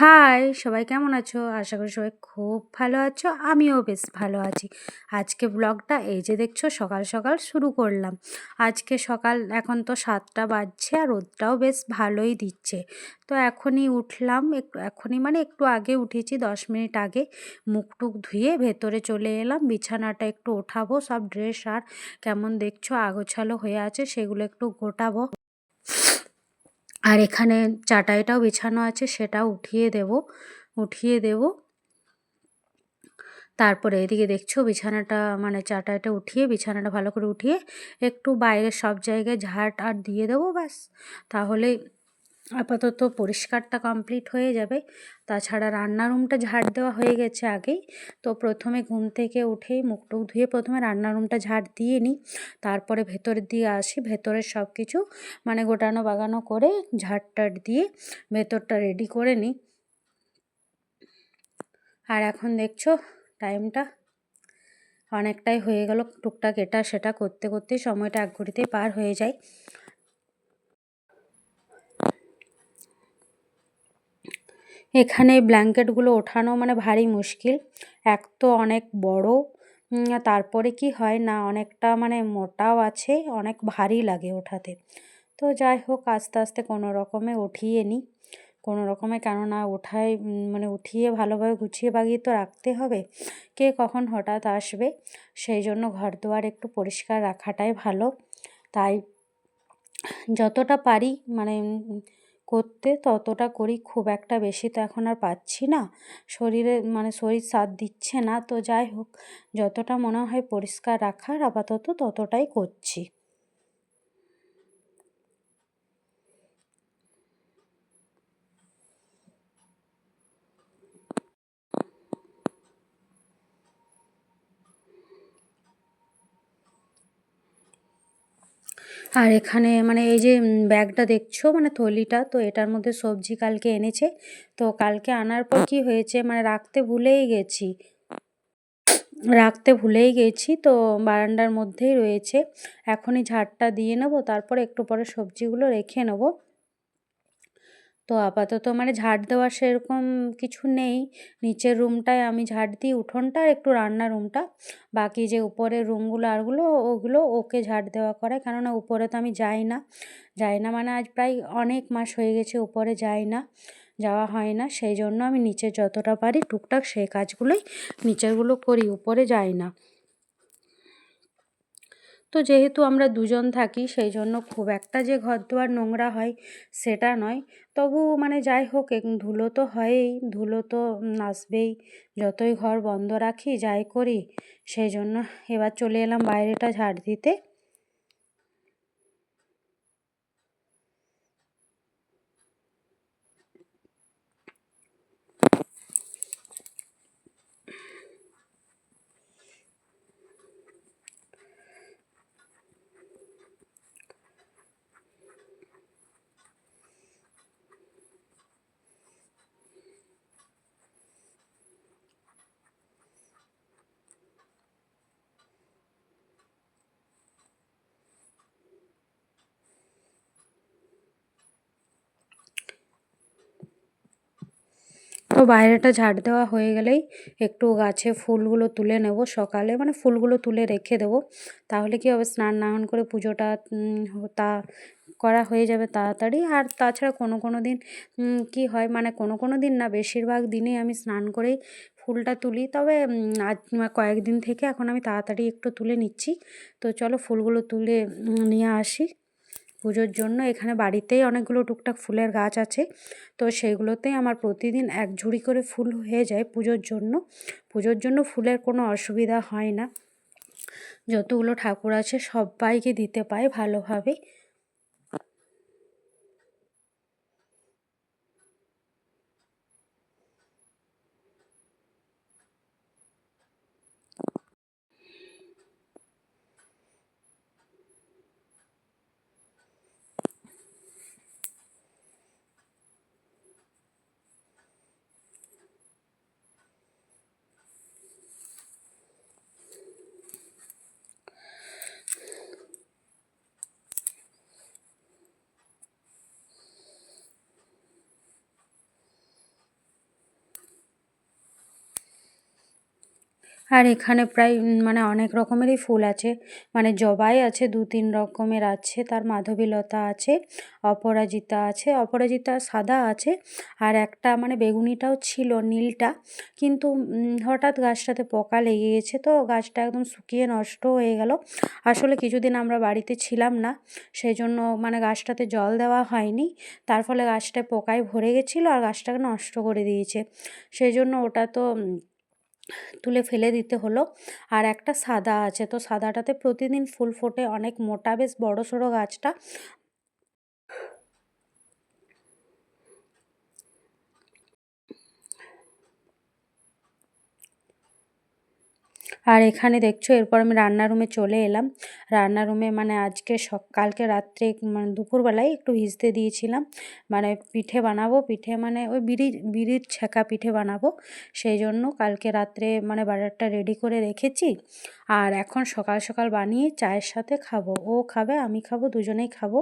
High সবাই কেমন আছো? আশা করি সবাই খুব ভালো আছো, আমিও বেশ ভালো আছি। আজকে ব্লগটা এই যে দেখছ, সকাল সকাল শুরু করলাম। আজকে সকাল, এখন তো সাতটা বাজছে আর রোদটাও বেশ ভালোই দিচ্ছে। তো এখনই উঠলাম, একটু, এখনই মানে একটু আগে উঠেছি, দশ মিনিট আগে মুখ টুক ধুয়ে ভেতরে চলে এলাম, বিছানাটা একটু ওঠাবো, সব ড্রেস আর কেমন দেখছ, আগোছালো হয়ে আছে, সেগুলো একটু গোটাবো। আর এখানে চাটাইটাও বিছানো আছে, সেটা উঠিয়ে দেব উঠিয়ে দেব। তারপরে এদিকে দেখছ বিছানাটা মানে চাটাইটা উঠিয়ে, বিছানাটা ভালো করে উঠিয়ে একটু বাইরে সব জায়গায় ঝাড় আর দিয়ে দেবো ব্যাস। তাহলে আপাতত পরিষ্কারটা কমপ্লিট হয়ে যাবে। তাছাড়া রান্নার রুমটা ঝাড় দেওয়া হয়ে গেছে আগেই। তো প্রথমে ঘুম থেকে উঠেই মুখ টুক ধুয়ে প্রথমে রান্নার রুমটা ঝাড় দিয়ে নিই। তারপরে ভেতরের দিয়ে আসি, ভেতরের সব কিছু মানে গোটানো বাগানো করে ঝাড় টাট দিয়ে ভেতরটা রেডি করে নিই। আর এখন দেখছ টাইমটা অনেকটাই হয়ে গেল। টুকটাক এটা সেটা করতে করতে সময়টা এক ঘড়িতেই পার হয়ে যায়। এখানে ব্ল্যাঙ্কেটগুলো ওঠানো মানে ভারী মুশকিল। এক তো অনেক বড় তারপরে কি হয় না, অনেকটা মানে মোটাও আছে, অনেক ভারী লাগে ওঠাতে। তো যাই হোক, আস্তে আস্তে কোনো রকমে উঠিয়ে নিই। কোনো রকমে কেননা ওঠায় মানে উঠিয়ে ভালোভাবে গুছিয়ে বাগিয়ে তো রাখতে হবে। কে কখন হঠাৎ আসবে, সেই জন্য ঘর দুয়ার একটু পরিষ্কার রাখাটাই ভালো। তাই যতটা পারি মানে করতে ততটা করি, খুব একটা বেশি তো এখন আর পাচ্ছি না। শরীরে মানে শরীর সাথ দিচ্ছে না, তো যাই হোক, যতটা মনে হয় পরিষ্কার রাখার আপাতত ততটাই করছি। আর এখানে মানে এই যে ব্যাগটা দেখছ মানে থলিটা, তো এটার মধ্যে সবজি কালকে এনেছে। তো কালকে আনার পর কি হয়েছে মানে রাখতে ভুলেই গেছি। রাখতে ভুলেই গেছি, তো বারান্দার মধ্যেই রয়েছে। এখনই ঝাড়টা দিয়ে নেব, তারপর একটু পরে সবজিগুলো রেখে নেব। তো আপাতত মানে ঝাড় দেওয়ার সেরকম কিছু নেই। নিচের রুমটায় আমি ঝাড় দিই উঠোনটা একটু রান্নার রুমটা। বাকি যে উপরের রুমগুলো আরগুলো ওগুলো ওকে ঝাড় দেওয়া করে কেননা উপরে তো আমি যাই না। যাই না মানে আজ প্রায় অনেক মাস হয়ে গেছে উপরে যাই না, যাওয়া হয় না। সেই জন্য আমি নিচে যতটা পারি টুকটাক সেই কাজগুলোই নিচেরগুলো করি, উপরে যাই না। তো যেহেতু আমরা দুজন থাকি, সেই জন্য খুব একটা যে ঘর দুয়ার নোংরা হয় সেটা নয়। তবু মানে যাই হোক ধুলো তো হয়ই, ধুলো তো আসবেই। যতই ঘর বন্ধ রাখি, যাই করি, সেই জন্য এবার চলে এলাম বাইরেটা ঝাড় দিতে। তো বাইরেটা ঝাড় দেওয়া হয়ে গেলেই একটু গাছে ফুলগুলো তুলে নেব সকালে মানে ফুলগুলো তুলে রেখে দেবো। তাহলে কি হবে? স্নান নান করে পুজোটা তা করা হয়ে যাবে তাড়াতাড়ি। আর তাছাড়া কোনো কোনো দিন কি হয়? মানে কোনো কোনো দিন না, বেশিরভাগ দিনেই আমি স্নান করেই ফুলটা তুলি। তবে আজ কয়েকদিন থেকে এখন আমি তাড়াতাড়ি একটু তুলে নিচ্ছি। তো চলো ফুলগুলো তুলে নিয়ে আসি। পুজোর জন্য এখানে বাড়িতেই অনেকগুলো টুকটাক ফুলের গাছ আছে। তো সেইগুলোতেই আমার প্রতিদিন এক ঝুড়ি করে ফুল হয়ে যায় পুজোর জন্য। পুজোর জন্য ফুলের কোনো অসুবিধা হয় না। যতগুলো ঠাকুর আছে সবাইকে দিতে পায় ভালোভাবে। আর এখানে প্রায় মানে অনেক রকমেরই ফুল আছে। মানে জবাই আছে, দু তিন রকমের আছে, তার মাধবীলতা আছে, অপরাজিতা আছে, অপরাজিতা সাদা আছে, আর একটা মানে বেগুনিটাও ছিল নীলটা। কিন্তু হঠাৎ গাছটাতে পোকা লেগে গেছে তো, গাছটা একদম শুকিয়ে নষ্ট হয়ে গেল। আসলে কিছুদিন আমরা বাড়িতে ছিলাম না সেই জন্য মানে গাছটাতে জল দেওয়া হয়নি। তার ফলে গাছটা পোকায় ভরে গেছিল আর গাছটাকে নষ্ট করে দিয়েছে। সেই জন্য ওটা তো তুলে ফেলে দিতে হলো। আর একটা সাদা আছে, তো সাদাটাতে প্রতিদিন ফুল ফোটে অনেক মোটা বেশ বড় সড়ো গাছটা। আর এখানে দেখছ, এরপর আমি রান্নার রুমে চলে এলাম। রান্নার রুমে মানে আজকে সকালকে রাত্রে মানে দুপুরবেলায় একটু ভিজতে দিয়েছিলাম। মানে পিঠে বানাবো, পিঠে মানে ওই বিড়ি, বিড়ির ছেঁকা পিঠে বানাবো। সেই জন্য কালকে রাত্রে মানে বাটারটা রেডি করে রেখেছি। আর এখন সকাল সকাল বানিয়ে চায়ের সাথে খাব। ও খাবে, আমি খাব, দুজনেই খাব।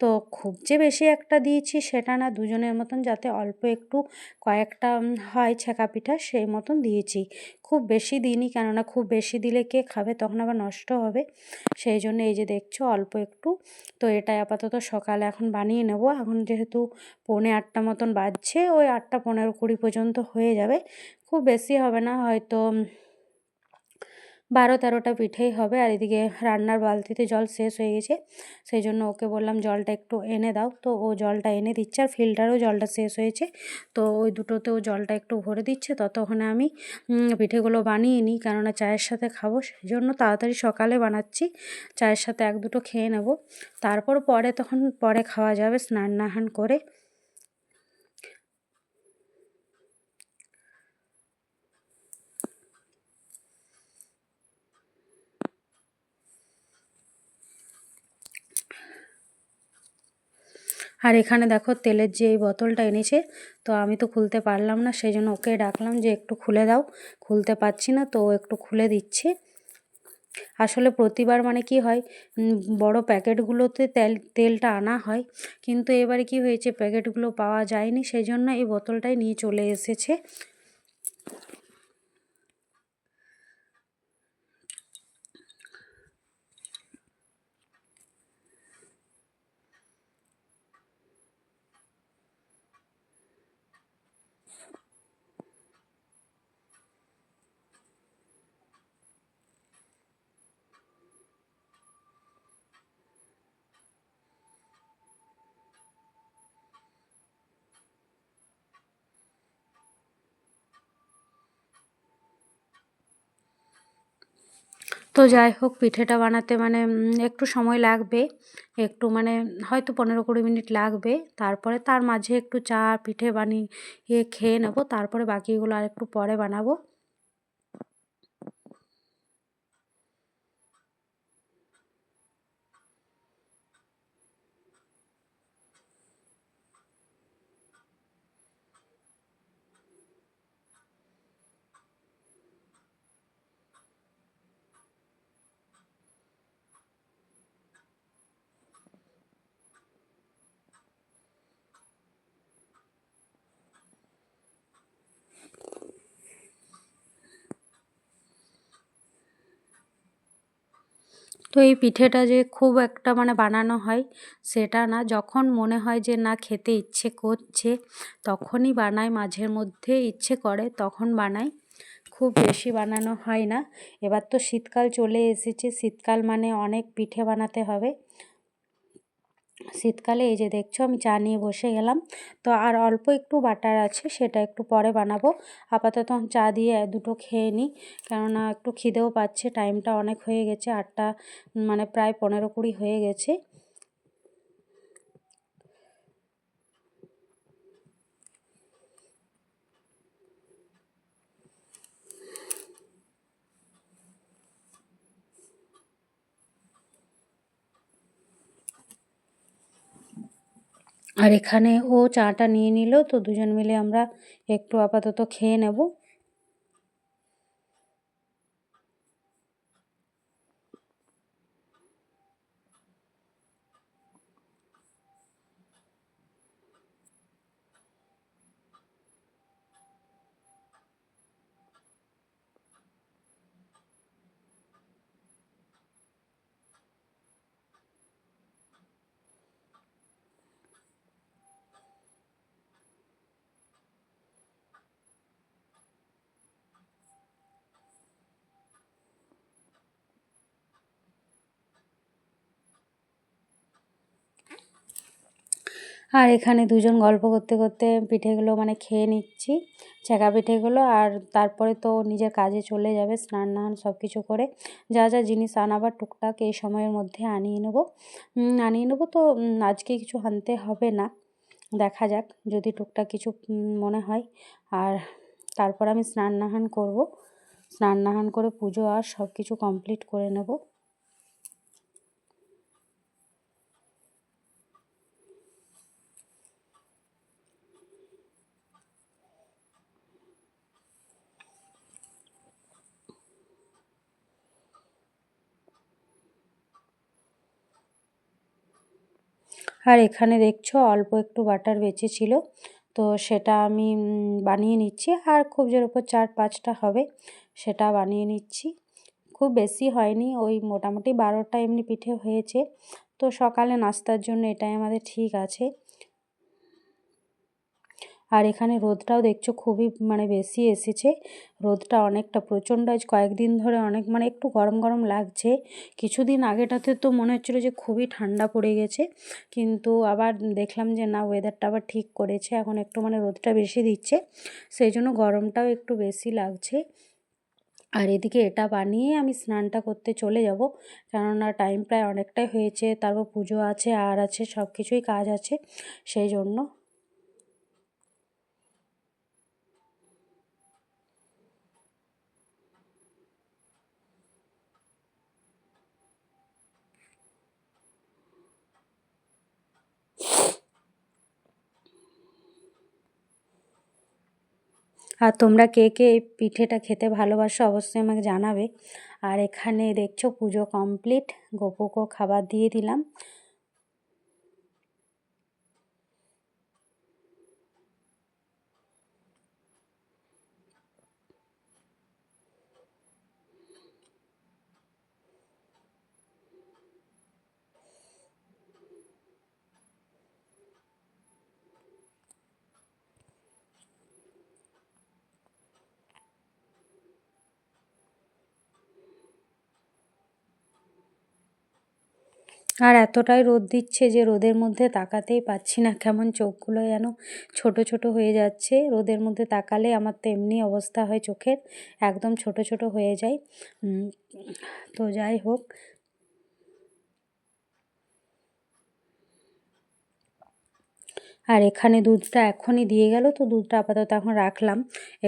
তো খুব যে বেশি একটা দিয়েছি সেটা না, দুজনের মতন যাতে অল্প একটু কয়েকটা হয় ছেঁকা পিঠা সেই মতন দিয়েছি। খুব বেশি দিইনি কেননা খুব বেশি দিলে কে খাবে তখন আবার নষ্ট হবে। সেই জন্য এই যে দেখছ অল্প একটু। তো এটাই আপাতত সকালে এখন বানিয়ে নেব। এখন যেহেতু পৌনে আটটা মতন বাজছে, ওই আটটা পনেরো কুড়ি পর্যন্ত হয়ে যাবে। খুব বেশি হবে না, হয়তো বারো তেরোটা পিঠেই হবে আর এদিকে রান্নার বালতিতে জল শেষ হয়ে গেছে। সেই জন্য ওকে বললাম, জলটা একটু এনে দাও। তো ও জলটা এনে দিচ্ছে আর ফিল্টারও জলটা শেষ হয়েছে। তো ওই দুটোতেও জলটা একটু ভরে দিচ্ছে। ততক্ষণে আমি পিঠেগুলো বানিয়ে নিই। কেননা চায়ের সাথে খাব, সেই জন্য তাড়াতাড়ি সকালে বানাচ্ছি। চায়ের সাথে এক দুটো খেয়ে নেব। তারপর পরে তখন, পরে খাওয়া যাবে স্নান নাহান করে। আর এখানে দেখো তেলের যে এই বোতলটা এনেছে, তো আমি তো খুলতে পারলাম না সেই জন্য ওকে ডাকলাম যে একটু খুলে দাও। খুলতে পারছি না, তো একটু খুলে দিচ্ছে। আসলে প্রতিবার মানে কি হয় বড় প্যাকেটগুলোতে তেল, তেলটা আনা হয়, কিন্তু এবারে কি হয়েছে, প্যাকেটগুলো পাওয়া যায়নি সেই জন্য এই বোতলটাই নিয়ে চলে এসেছে। তো যাই হোক, পিঠেটা বানাতে মানে একটু সময় লাগবে। একটু মানে হয়তো পনেরো কুড়ি মিনিট লাগবে। তারপরে তার মাঝে একটু চা, পিঠে বানিয়ে খেয়ে নেব। তারপরে বাকিগুলো আর একটু পরে বানাবো। তো এই পিঠেটা যে খুব একটা মানে বানানো হয় সেটা না। যখন মনে হয় যে না, খেতে ইচ্ছে করছে, তখনই বানাই মাঝের মধ্যে। ইচ্ছে করে, তখন বানাই খুব বেশি বানানো হয় না। এবার তো শীতকাল চলে এসেছে। শীতকাল মানে অনেক পিঠে বানাতে হবে। শীতকালে এই যে দেখছ আমি চা নিয়ে বসে গেলাম। তো আর অল্প একটু বাটার আছে, সেটা একটু পরে বানাবো। আপাতত চা দিয়ে দুটো খেয়ে নিই, কেননা একটু খিদেও পাচ্ছে টাইমটা অনেক হয়ে গেছে, আটটা মানে প্রায় পনেরো কুড়ি হয়ে গেছে। আর এখানে ও চাটা নিয়ে নিল তো দুজন মিলে আমরা একটু আপাতত খেয়ে নেব। আর এখানে দুজন গল্প করতে করতে পিঠেগুলো মানে খেয়ে নিচ্ছি, ছেঁকা পিঠেগুলো আর তারপরে তো নিজের কাজে চলে যাবে স্নান নান সব কিছু করে। যা যা জিনিস আনাবার টুকটাক এই সময়ের মধ্যে আনিয়ে নেব। আনিয়ে নেব তো আজকে কিছু আনতে হবে না। দেখা যাক যদি টুকটাক কিছু মনে হয়। আর তারপর আমি স্নান নাহান করব। স্নান নাহান করে পুজো আর সব কিছু কমপ্লিট করে নেব। আর এখানে দেখছ অল্প একটু বাটার বেঁচে ছিল তো সেটা আমি বানিয়ে নিচ্ছি। আর খুব জোর ওপর চার পাঁচটা হবে, সেটা বানিয়ে নিচ্ছি। খুব বেশি হয়নি, ওই মোটামুটি বারোটা এমনি পিঠে হয়েছে। তো সকালে নাস্তার জন্য এটাই আমাদের ঠিক আছে। আর এখানে রোদটাও দেখছ খুবই মানে বেশি এসেছে। রোদটা অনেকটা, প্রচণ্ড আজ কয়েকদিন ধরে অনেক মানে একটু গরম গরম লাগছে। কিছুদিন আগেটাতে তো মনে হচ্ছিল যে খুবই ঠান্ডা পড়ে গেছে, কিন্তু আবার দেখলাম যে না ওয়েদারটা আবার ঠিক করেছে। এখন একটু মানে রোদটা বেশি দিচ্ছে, সেই জন্য গরমটাও একটু বেশি লাগছে। আর এদিকে এটা বানিয়ে আমি স্নানটা করতে চলে যাব, কেননা টাইম প্রায় অনেকটাই হয়েছে, তারপর পুজো আছে, আর আছে সব কিছুই কাজ আছে, সেই জন্য আর তোমরা কে কে পিঠেটা খেতে ভালোবাসো অবশ্যই আমাকে জানাবে। আর এখানে দেখছ পুজো কমপ্লিট গোপুকেও খাবার দিয়ে দিলাম। আর এতটাই রোদ দিচ্ছে যে রোদের মধ্যে তাকাতেই পাচ্ছি না কেমন চোখগুলো যেন ছোট ছোট হয়ে যাচ্ছে। রোদের মধ্যে তাকালে আমার তো এমনি অবস্থা হয় চোখের, একদম ছোট ছোট হয়ে যায়। তো যাই হোক আর এখানে দুধটা এখনই দিয়ে গেল, তো দুধটা আপাতত এখন রাখলাম।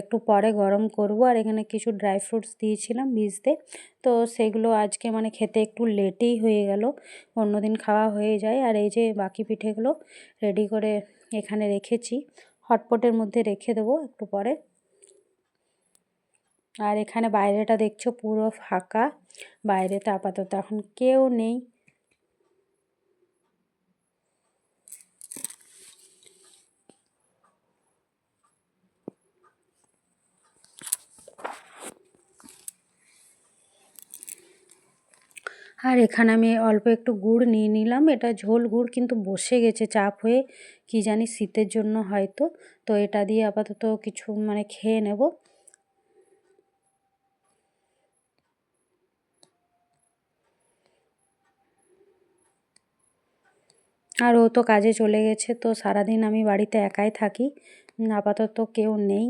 একটু পরে গরম করব, আর এখানে কিছু ড্রাই ফ্রুটস দিয়েছিলাম ভিজতে। তো সেগুলো আজকে মানে খেতে একটু লেটেই হয়ে গেল, অন্যদিন খাওয়া হয়ে যায়। আর এই যে বাকি পিঠেগুলো রেডি করে এখানে রেখেছি, হটপটের মধ্যে রেখে দেবো একটু পরে। আর এখানে বাইরেটা দেখছ পুরো ফাঁকা, বাইরেতে আপাতত এখন কেউ নেই। আর এখানে আমি অল্প একটু গুড় নিয়ে নিলাম। এটা ঝোল গুড় কিন্তু বসে গেছে চাপ হয়ে, কি জানি শীতের জন্য হয়তো। তো এটা দিয়ে আপাতত কিছু মানে খেয়ে নেব। আর ও তো কাজে চলে গেছে, তো সারাদিন আমি বাড়িতে একাই থাকি। আপাতত কেউ নেই।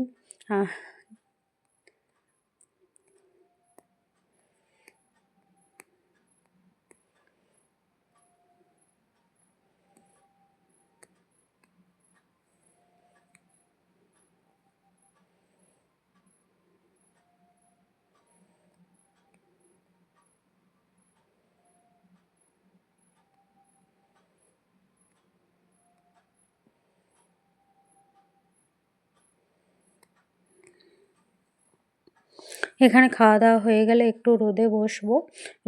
এখানে খাওয়া দাওয়া হয়ে গেলে একটু রোদে বসবো।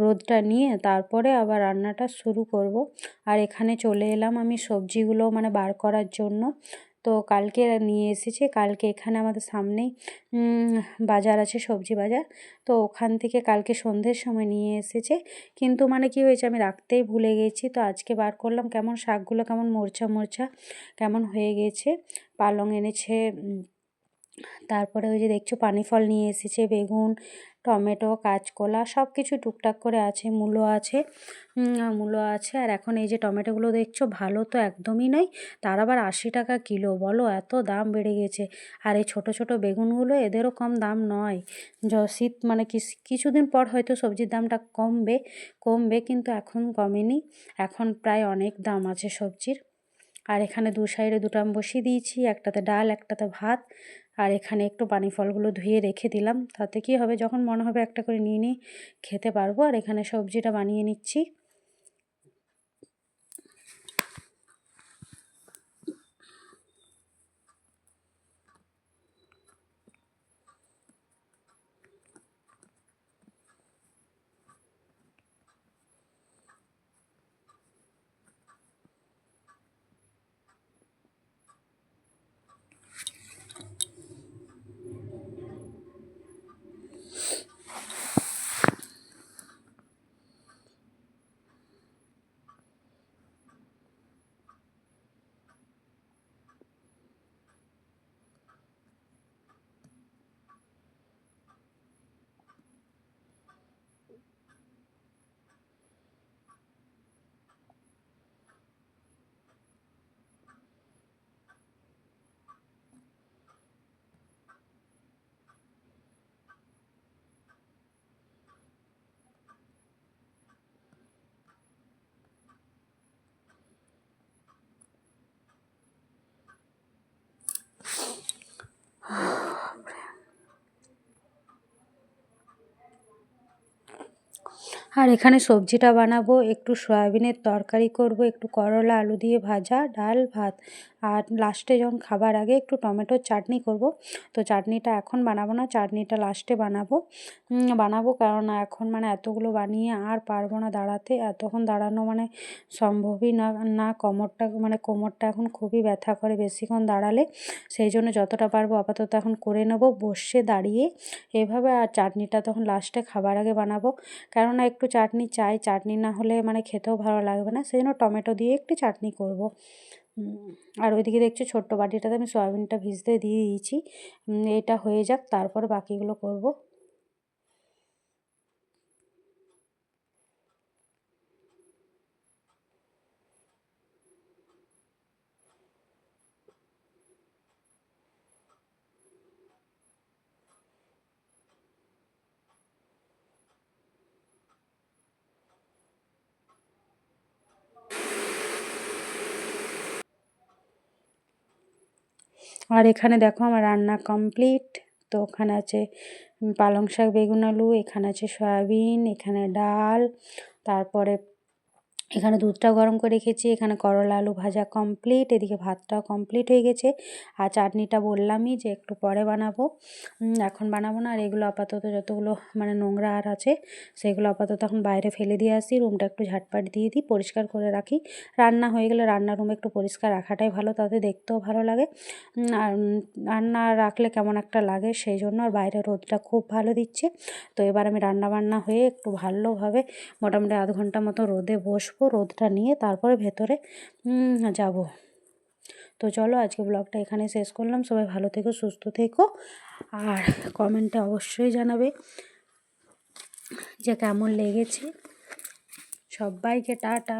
রোদটা নিয়ে তারপরে আবার রান্নাটা শুরু করব। আর এখানে চলে এলাম আমি সবজিগুলো মানে বার করার জন্য। তো কালকে নিয়ে এসেছে, কালকে এখানে আমাদের সামনেই বাজার আছে, সবজি বাজার। তো ওখান থেকে কালকে সন্ধ্যের সময় নিয়ে এসেছে। কিন্তু মানে কি হয়েছে আমি রাখতেই ভুলে গেছি। তো আজকে বার করলাম, কেমন শাকগুলো কেমন মোরছা মোরছা কেমন হয়ে গেছে? পালং এনেছে তারপরে ওই যে দেখছ পানি ফল নিয়ে এসেছে, বেগুন, টমেটো, কাঁচকলা সব কিছু টুকটাক করে আছে, মূলো আছে মূলো আছে। আর এখন এই যে টমেটোগুলো দেখছ, ভালো তো একদমই নয়, তার আবার আশি টাকা কিলো, বলো এত দাম বেড়ে গেছে। আর এই ছোটো ছোটো বেগুনগুলো এদেরও কম দাম নয়। য, শীত মানে কিছুদিন পর হয়তো সবজির দামটা কমবে কমবে, কিন্তু এখন কমেনি। এখন প্রায় অনেক দাম আছে সবজির। আর এখানে দু সাইডে দুটো বসিয়ে দিয়েছি, একটাতে ডাল, একটাতে ভাত। আর এখানে একটু পানি ফলগুলো ধুয়ে রেখে দিলাম। তাতে কি হবে? যখন মনে হবে একটা করে নিয়ে নিই, খেতে পারব। আর এখানে সবজিটা বানিয়ে নিচ্ছি। আর এখানে সবজিটা বানাবো, একটু সয়াবিনের তরকারি করব, একটু করলা, আলু দিয়ে ভাজা, ডাল, ভাত। আর লাস্টে যখন খাবার আগে একটু টমেটোর চাটনি করব। তো চাটনিটা এখন বানাবো না, চাটনিটা লাস্টে বানাবো। বানাবো কারণ এখন মানে এতগুলো বানিয়ে আর পারব না দাঁড়াতে। এতক্ষণ দাঁড়ানো মানে সম্ভবই না না কোমরটা মানে কোমরটা এখন খুবই ব্যথা করে বেশিক্ষণ দাঁড়ালে। সেই জন্য যতটা পারব আপাতত এখন করে নেব, বসে দাঁড়িয়ে। এভাবে আর চাটনিটা তখন লাস্টে খাবার আগে বানাবো। কেননা একটু চাটনি চাই। চাটনি না হলে মানে খেতেও ভালো লাগবে না। সেই জন্য টমেটো দিয়ে একটু চাটনি করব। আর ওইদিকে দেখছ ছোট্ট বাটিটাতে আমি সয়াবিনটা ভিজতে দিয়ে দিয়েছি। এটা হয়ে যাক, তারপর বাকিগুলো করব। আর এখানে দেখো আমার রান্না কমপ্লিট তো ওখানে আছে পালং শাক, বেগুন আলু, এখানে আছে সয়াবিন, এখানে ডাল, তারপরে এখানে দুধটা গরম করে রেখেছি, এখানে করলা আলু ভাজা কমপ্লিট এদিকে ভাতটাও কমপ্লিট হয়ে গেছে। আর চাটনিটা বললামই যে একটু পরে বানাবো। এখন বানাবো না, আর এগুলো আপাতত যতগুলো মানে নোংরা আর আছে, সেগুলো আপাতত এখন বাইরে ফেলে দিয়ে আসি। রুমটা একটু ঝাটপাট দিয়ে দিই, পরিষ্কার করে রাখি। রান্না হয়ে গেলে রান্নার রুমে একটু পরিষ্কার রাখাটাই ভালো, তাতে দেখতেও ভালো লাগে। আর রান্না রাখলে কেমন একটা লাগে, সেই জন্য আর বাইরে রোদটা খুব ভালো দিচ্ছে। তো এবার আমি রান্না বান্না হয়ে একটু ভালোভাবে মোটামুটি আধ ঘণ্টা মতো রোদে বসবো। আসব রোদটা নিয়ে তারপরে ভেতরে যাব। তো চলো আজকে ব্লগটা এখানে শেষ করলাম। সবাই ভালো থেকো, সুস্থ থেকো। আর কমেন্টে অবশ্যই জানাবে যে কেমন লেগেছে। সবাইকে টাটা।